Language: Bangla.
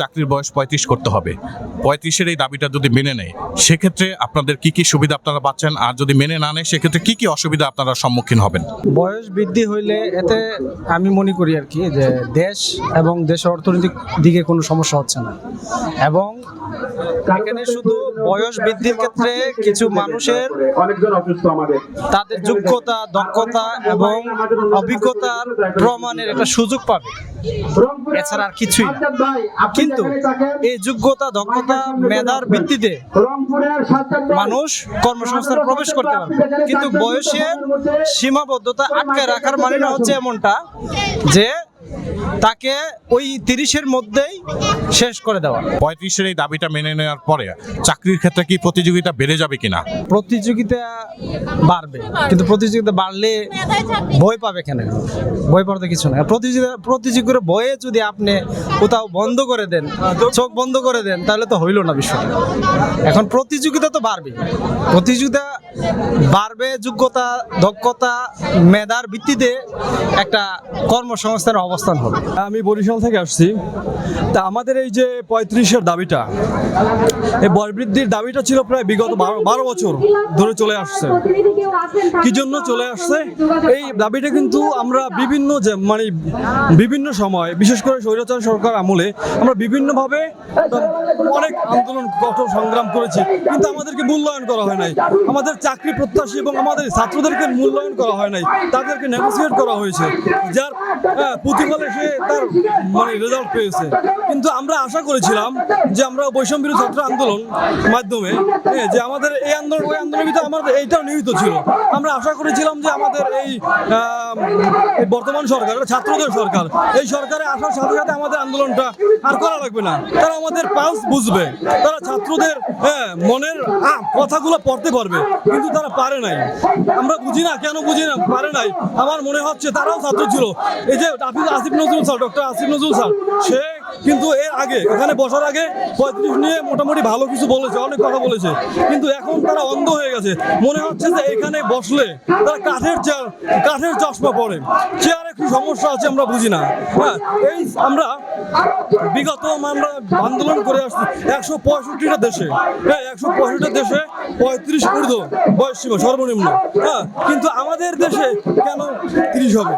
চাকরির বয়স পঁয়ত্রিশ করতে হবে। পঁয়ত্রিশের এই দাবিটা যদি মেনে নেয়, সেক্ষেত্রে আপনাদের কি কি সুবিধা আপনারা পাচ্ছেন? আর যদি মেনে না নেয়, সেক্ষেত্রে কি কি অসুবিধা আপনারা সম্মুখীন হবেন? বয়স বৃদ্ধি হইলে এতে আমি মনে করি আর কি যে দেশ এবং দেশের অর্থনৈতিক দিকে কোনো সমস্যা হচ্ছে না। এবং এখানে শুধু বয়স বৃদ্ধির ক্ষেত্রে কিছু মানুষের তাদের যোগ্যতা, দক্ষতা এবং অভিজ্ঞতার প্রমাণের একটা সুযোগ পাবে। এছাড়া আর কিছুই কিন্তু এই যোগ্যতা দক্ষতা মেধার ভিত্তিতে মানুষ কর্মসংস্থানে প্রবেশ করতে পারবে। কিন্তু বয়সের সীমাবদ্ধতা আটকে রাখার মানে হচ্ছে এমনটা যে তাকে ওই তিরিশের মধ্যেই শেষ করে দেওয়া। পঁয়ত্রিশের এই দাবিটা মেনে নেওয়ার পরে চাকরির ক্ষেত্রে কি প্রতিযোগিতা বেড়ে যাবে কিনা? প্রতিযোগিতা বাড়বে কিন্তু প্রতিযোগিতা বাড়লে বই পাবে কেন? বই পাওয়ার তো কিছু না প্রতিযোগিতা প্রতিযোগিতার বইয়ে যদি আপনি কোথাও বন্ধ করে দেন চোখ বন্ধ করে দেন তাহলে তো হইল না বিষয়। এখন প্রতিযোগিতা তো বাড়বে প্রতিযোগিতা বাড়বে যোগ্যতা দক্ষতা মেধার ভিত্তিতে একটা কর্মসংস্থানের অবস্থান হবে। আমি বরিশাল থেকে আসছি। তা আমাদের এই যে পঁয়ত্রিশের দাবিটা এই বয়বৃদ্ধির দাবিটা ছিল প্রায় বিগত বারো বছর ধরে চলে আসছে। কি জন্য চলে আসছে? এই দাবিটা কিন্তু আমরা বিভিন্ন যে মানে বিভিন্ন সময় বিশেষ করে স্বৈরাচার সরকার আমলে আমরা বিভিন্নভাবে অনেক আন্দোলন কঠোর সংগ্রাম করেছি। কিন্তু আমাদেরকে মূল্যায়ন করা হয় নাই। আমাদের চাকরি প্রত্যাশী এবং আমাদের ছাত্রদেরকে মূল্যায়ন করা হয় নাই। তাদেরকে নেগোসিয়েট করা হয়েছে। যার আহ, প্রতিফলে সে তার মানে রেজাল্ট পেয়েছে। কিন্তু আমরা আশা করেছিলাম যে আমরা বৈষম্য বিরোধী ছাত্র আন্দোলন মাধ্যমে যে আমাদের এই আন্দোলন, ওই আন্দোলনের ভিতরে আমাদের এইটাও নিহিত ছিল। আমরা আশা করেছিলাম যে আমাদের এই বর্তমান সরকার ছাত্রদের সরকার, এই সরকারে আসার সাথে সাথে আমাদের আন্দোলনটা আর করা লাগবে না। তারা আমাদের পালস বুঝবে। তারা ছাত্রদের মনের কথাগুলো পড়তে পারবে। কিন্তু তারা পারে নাই। আমরা বুঝি না, কেন বুঝি না? পারে নাই। আমার মনে হচ্ছে তারাও ছাত্র ছিল। এই যে আফিজ Asif Nazrul sir, doctor Asif Nazrul sir, সে কিন্তু এর আগে এখানে বসার আগে পঁয়ত্রিশ নিয়ে মোটামুটি ভালো কিছু বলেছে, অনেক কথা বলেছে। কিন্তু এখন তারা অন্ধ হয়ে গেছে। মনে হচ্ছে যে এখানে বসলে তারা কাঠের চেয়ার কাঠের চশমা পরে। চেয়ারে কি সমস্যা আছে আমরা বুঝি না। হ্যাঁ এই আমরা বিগত আমরা আন্দোলন করে আসছি একশো পঁয়ষট্টিটা দেশে। হ্যাঁ একশো পঁয়ষট্টি দেশে পঁয়ত্রিশ ঊর্ধ্ব বয়স সীমা সর্বনিম্ন। হ্যাঁ কিন্তু আমাদের দেশে কেন তিরিশ হবে?